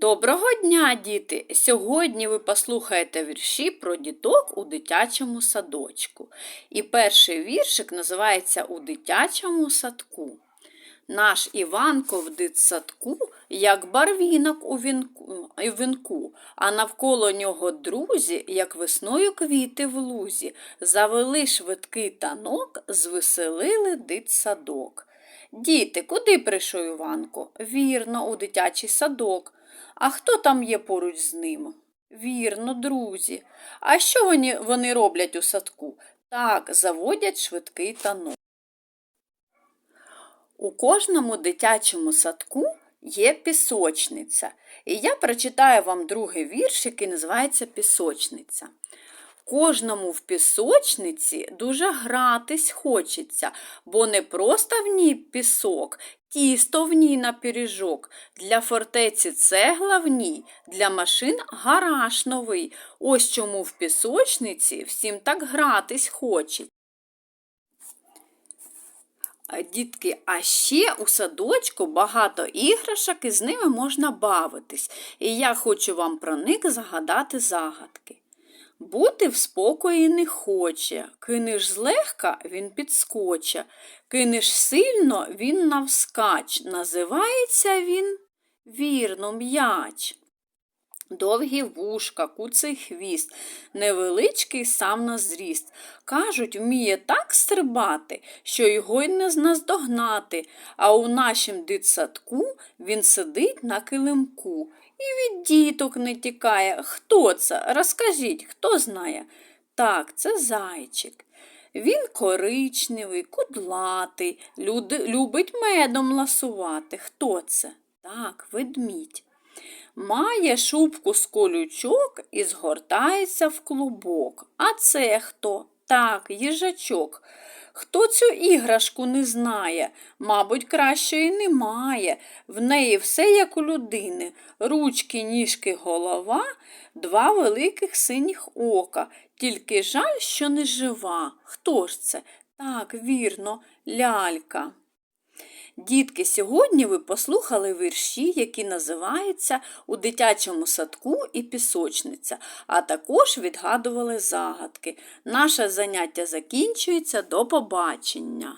Доброго дня, діти! Сьогодні ви послухаєте вірші про діток у дитячому садочку. І перший віршик називається У дитячому садку. Наш Іванко в дитсадку, як барвінок у вінку, а навколо нього друзі, як весною квіти в лузі, завели швидкий танок, звеселили дитсадок. Діти, куди прийшов Іванко? Вірно, у дитячий садок. А хто там є поруч з ним? Вірно, друзі. А що вони, вони роблять у садку? Так, заводять швидкий танок. У кожному дитячому садку є пісочниця. І я прочитаю вам другий вірш, який називається Пісочниця. Кожному в пісочниці дуже гратись хочеться, бо не просто в ній пісок, тісто в ній на пиріжок, для фортеці цегла в ній, для машин гараж новий. Ось чому в пісочниці всім так гратись хочеться. Дітки, а ще у садочку багато іграшок і з ними можна бавитись. І я хочу вам про них загадати загадки. Бути в спокої не хоче, кинеш злегка, він підскоче, кинеш сильно, він навскач. Називається він вірно м'яч. Довгі вушка, куций хвіст, невеличкий сам на зріст. Кажуть, вміє так стрибати, що його й не наздогнати, а у нашім дитсадку він сидить на килимку і від діток не тікає. Хто це? Розкажіть, хто знає? Так, це зайчик. Він коричневий, кудлатий, люд- любить медом ласувати. Хто це? Так, ведмідь. Має шубку з колючок і згортається в клубок. А це хто? Так, їжачок. Хто цю іграшку не знає? Мабуть, кращої немає. В неї все як у людини. Ручки, ніжки, голова, два великих синіх ока. Тільки жаль, що не жива. Хто ж це? Так, вірно, лялька. Дітки, сьогодні ви послухали вірші, які називаються У дитячому садку і пісочниця, а також відгадували загадки. Наше заняття закінчується. До побачення!